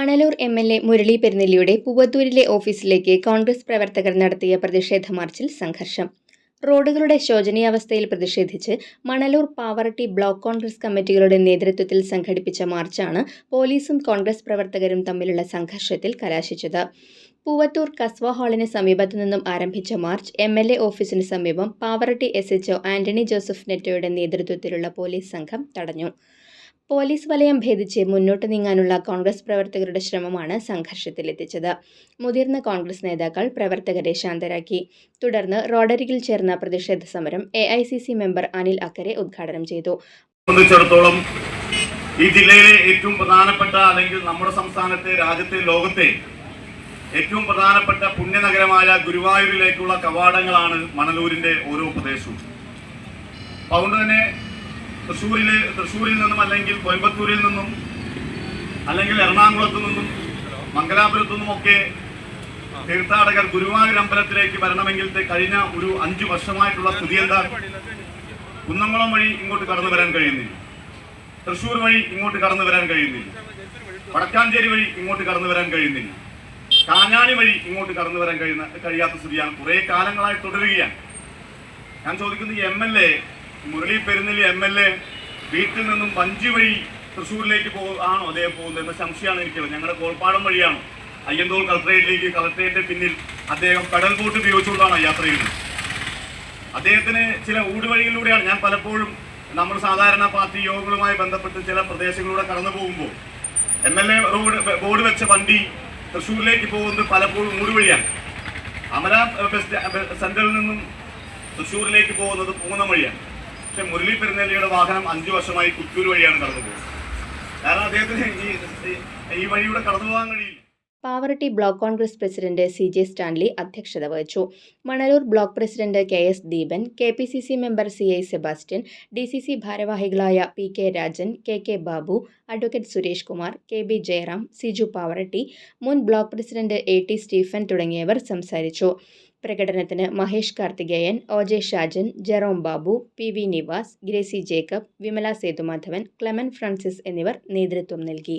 Manalur M L A Murali പെരുന്നെല്ലിയുടെ പൂവത്തൂരിലെ ഓഫീസിലേക്ക് കോൺഗ്രസ് പ്രവർത്തകർ നടത്തിയ പ്രതിഷേധ മാർച്ചിൽ സംഘർഷം. റോഡുകളുടെ ശോചനീയാവസ്ഥയിൽ പ്രതിഷേധിച്ച് മണലൂർ പാവറട്ടി ബ്ലോക്ക് കോൺഗ്രസ് കമ്മിറ്റികളുടെ നേതൃത്വത്തിൽ സംഘടിപ്പിച്ച മാർച്ചാണ് പോലീസും കോൺഗ്രസ് പ്രവർത്തകരും തമ്മിലുള്ള സംഘർഷത്തിൽ കലാശിച്ചത്. പൂവത്തൂർ കസ്വ ഹാളിന് സമീപത്തു നിന്നും ആരംഭിച്ച മാർച്ച് എം എൽ എ ഓഫീസിന് സമീപം Pavaratty S HO Antony Joseph നെറ്റോയുടെ നേതൃത്വത്തിലുള്ള പോലീസ് സംഘം തടഞ്ഞു. പോലീസ് വലയം ഭേദിച്ച് മുന്നോട്ട് നീങ്ങാനുള്ള കോൺഗ്രസ് പ്രവർത്തകരുടെ ശ്രമമാണ് സംഘർഷത്തിലെത്തിച്ചത്. മുതിർന്ന കോൺഗ്രസ് നേതാക്കൾ പ്രവർത്തകരെ ശാന്തരാക്കി. തുടർന്ന് റോഡരികിൽ ചേർന്ന പ്രതിഷേധ സമരം എ മെമ്പർ അനിൽ അക്കരെ ഉദ്ഘാടനം ചെയ്തു. സംബന്ധിച്ചിടത്തോളം ഈ ജില്ലയിലെ ഏറ്റവും പ്രധാനപ്പെട്ട അല്ലെങ്കിൽ നമ്മുടെ സംസ്ഥാനത്തെ രാജ്യത്തെ ലോകത്തെ ഏറ്റവും പ്രധാനപ്പെട്ട പുണ്യനഗരമായ ഗുരുവായൂരിലേക്കുള്ള കവാടങ്ങളാണ് മണലൂരിന്റെ ഓരോ പ്രദേശവും. അതുകൊണ്ട് തന്നെ തൃശ്ശൂരിലെ തൃശ്ശൂരിൽ നിന്നും അല്ലെങ്കിൽ കോയമ്പത്തൂരിൽ നിന്നും അല്ലെങ്കിൽ എറണാകുളത്തു നിന്നും മംഗലാപുരത്തു നിന്നുമൊക്കെ തീർത്ഥാടകർ ഗുരുവായൂർ അമ്പലത്തിലേക്ക് വരണമെങ്കിൽ കഴിഞ്ഞ ഒരു അഞ്ചു വർഷമായിട്ടുള്ള പുതിയ എന്താ കുന്നംകുളം വഴി ഇങ്ങോട്ട് കടന്നു വരാൻ കഴിയുന്നില്ല. തൃശ്ശൂർ വഴി ഇങ്ങോട്ട് കടന്നു വരാൻ കഴിയുന്നില്ല. വടക്കാഞ്ചേരി വഴി ഇങ്ങോട്ട് കടന്നു വരാൻ കഴിയുന്നില്ല. കാഞ്ഞാണി വഴി ഇങ്ങോട്ട് കടന്നു വരാൻ കഴിയുന്ന കഴിയാത്ത സ്ഥിതിയാണ്. കുറെ കാലങ്ങളായി തുടരുകയാണ്. ഞാൻ ചോദിക്കുന്നത് M L A Murali Perunnelli M L A വീട്ടിൽ നിന്നും വഞ്ചി വഴി തൃശ്ശൂരിലേക്ക് പോ ആണോ അതേ പോകുന്നത് എന്ന സംശയമാണ് എനിക്കുള്ളത്. ഞങ്ങളുടെ കോൾപ്പാടം വഴിയാണ് അയ്യന്തോൾ കളക്ടറേറ്റിലേക്ക് കളക്ടറേറ്റിന്റെ പിന്നിൽ അദ്ദേഹം കടൽ ബോട്ട് ഉപയോഗിച്ചുകൊണ്ടാണ് യാത്ര ചെയ്യുന്നത് അദ്ദേഹത്തിന് ചില ഊടുവഴികളിലൂടെയാണ് ഞാൻ പലപ്പോഴും നമ്മൾ സാധാരണ പാർട്ടി യോഗങ്ങളുമായി ബന്ധപ്പെട്ട് ചില പ്രദേശങ്ങളിലൂടെ കടന്നു പോകുമ്പോൾ M L A road board വെച്ച വണ്ടി തൃശ്ശൂരിലേക്ക് പോകുന്നത് പലപ്പോഴും ഊടുവഴിയാണ്. അമല ബസ് സ്റ്റാ- നിന്നും തൃശ്ശൂരിലേക്ക് പോകുന്നത് പൂന്നം വഴിയാണ്. പക്ഷെ മുരളി പെരുന്നേലിയുടെ വാഹനം അഞ്ചു വർഷമായി കുറ്റൂർ വഴിയാണ് കടന്നു പോകുന്നത് കാരണം അദ്ദേഹത്തിന് ഈ- ഈ വഴിയുടെ കടന്നു പോകാൻ കഴിയില്ല. Pavaratty block Congress president C J Stanley അധ്യക്ഷത വഹിച്ചു. Manalur block president K S Deepan K P C C member C I Sebastian D C C ഭാരവാഹികളായ P K Rajan K K Babu advocate Suresh Kumar K B Jayaram Siju Pavaratty മുൻ block president A T Stephen തുടങ്ങിയവർ സംസാരിച്ചു. പ്രകടനത്തിന് Mahesh Karthikeyan O J Shajan Jerome Babu P V Nivas Gracy Jacob Vimala Sethumadhavan Clement Francis എന്നിവർ നേതൃത്വം നൽകി.